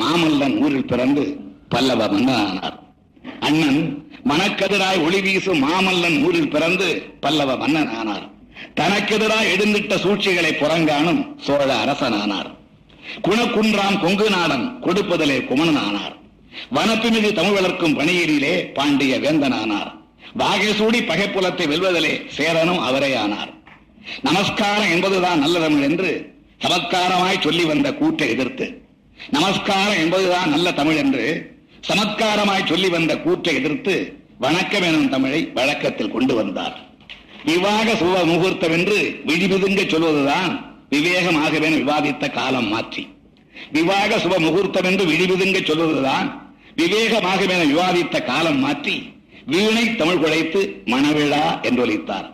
மாமல்லன் ஊரில் பிறந்து பல்லவ மன்னனானார் அண்ணன் மனக்கதிராய் ஒளி வீசும் மாமல்லன் ஊரில் பிறந்து பல்லவ மன்னன் ஆனார் தனக்கெதிராய் எழுந்திட்ட சூழ்ச்சிகளை புறங்காணும் சோழ அரசன் ஆனார் குணக்குன்றாம் கொங்கு நாடன் கொடுப்பதிலே குமணனானார். வனப்புமிகு தமிழ் வளர்க்கும் பணியிலே பாண்டிய வேந்தன் ஆனார் வாகேசூடி பகைப்புலத்தை வெல்வதிலே சேரனும் அவரே ஆனார் நமஸ்காரம் என்பதுதான் நல்ல தமிழ் என்று சமத்காரமாய் சொல்லி வந்த கூட்டை எதிர்த்து நமஸ்காரம் என்பதுதான் நல்ல தமிழ் என்று சமத்காரமாய் சொல்லி வந்த கூற்றை எதிர்த்து வணக்கம் எனும் தமிழை வழக்கத்தில் கொண்டு வந்தார். விவாக சுப முகூர்த்தம் என்று விழிமிதுங்க சொல்வதுதான் விவேகமாகவே விவாதித்த காலம் மாற்றி. விவாக சுப முகூர்த்தம் என்று விழிமிதுங்க சொல்வதுதான் விவேகமாகவே விவாதித்த காலம் மாற்றி வீணை தமிழ் குழைத்து மணவிழா என்றொழித்தார்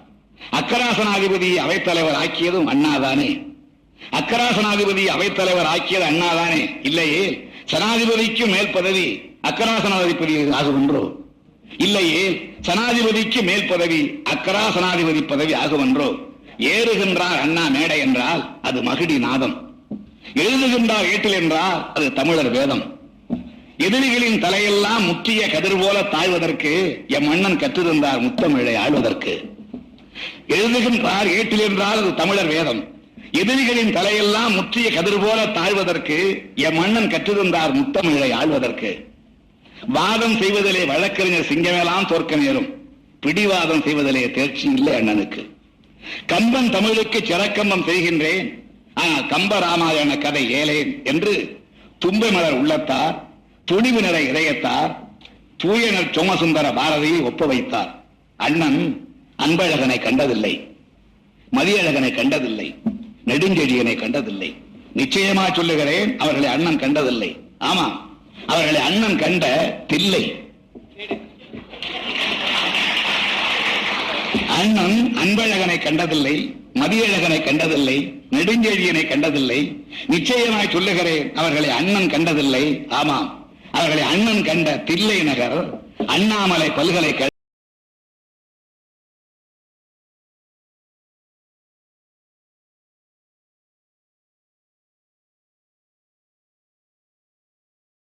அக்கராசனாதிபதி அவைத்தலைவர் ஆக்கியதும் அண்ணாதானே. அக்கராசனாதிபதி அவைத்தலைவர் ஆக்கியது அண்ணாதானே? இல்லையே. சனாதிபதிக்கு மேல் பதவி அக்கராசனாதிபதி ஆகும் என்றோ இல்லையே. சனாதிபதிக்கு மேல் பதவி அக்கரா சனாதிபதி பதவி ஆகும் ஏறுகின்றார் அண்ணா மேடை என்றால் அது மகிடி நாதம். எழுதுகின்றார் ஏட்டில் என்றால் அது தமிழர் வேதம். எதிரிகளின் தலையெல்லாம் முற்றிய கதிர் போல தாழ்வதற்கு எம் மன்னன் கற்றிருந்தார் முத்தமிழை ஆழ்வதற்கு. எழுதுகின்றார் ஏட்டில் என்றால் அது தமிழர் வேதம். எதிரிகளின் தலையெல்லாம் முற்றிய கதிர் போல தாழ்வதற்கு என் மன்னன் கற்றிருந்தார் முத்தமிழை ஆழ்வதற்கு. வாதம் செய்வதிலே வழக்கறிஞர் சிங்கமேலாம் தோற்க நேரும். பிடிவாதம் செய்வதிலே தேர்ச்சி இல்லை அண்ணனுக்கு. கம்பன் தமிழுக்கு சிறக்கம்பம் செய்கின்றேன். ஆனால் கம்ப ராமாயண கதை ஏலேன் என்று தும்பை மலர் உள்ளத்தார் துணிவு நிற இதயத்தார் தூயனர் சோமசுந்தர பாரதியை ஒப்பு வைத்தார் அண்ணன் அன்பழகனை கண்டதில்லை. மதியழகனை கண்டதில்லை. நெடுஞ்செழியனை கண்டதில்லை. நிச்சயமா சொல்லுகிறேன் அவர்களை அண்ணன் கண்டதில்லை. ஆமா அவர்களை அண்ணன் கண்ட தில்லை. அண்ணன் அன்பழகனை கண்டதில்லை மதியழகனை கண்டதில்லை நெடுஞ்செழியனை கண்டதில்லை. நிச்சயமாய் சொல்லுகிறேன் அவர்களை அண்ணன் கண்டதில்லை. ஆமாம் அவர்களை அண்ணன் கண்ட தில்லை நகர் அண்ணாமலை பல்கலைக்கழக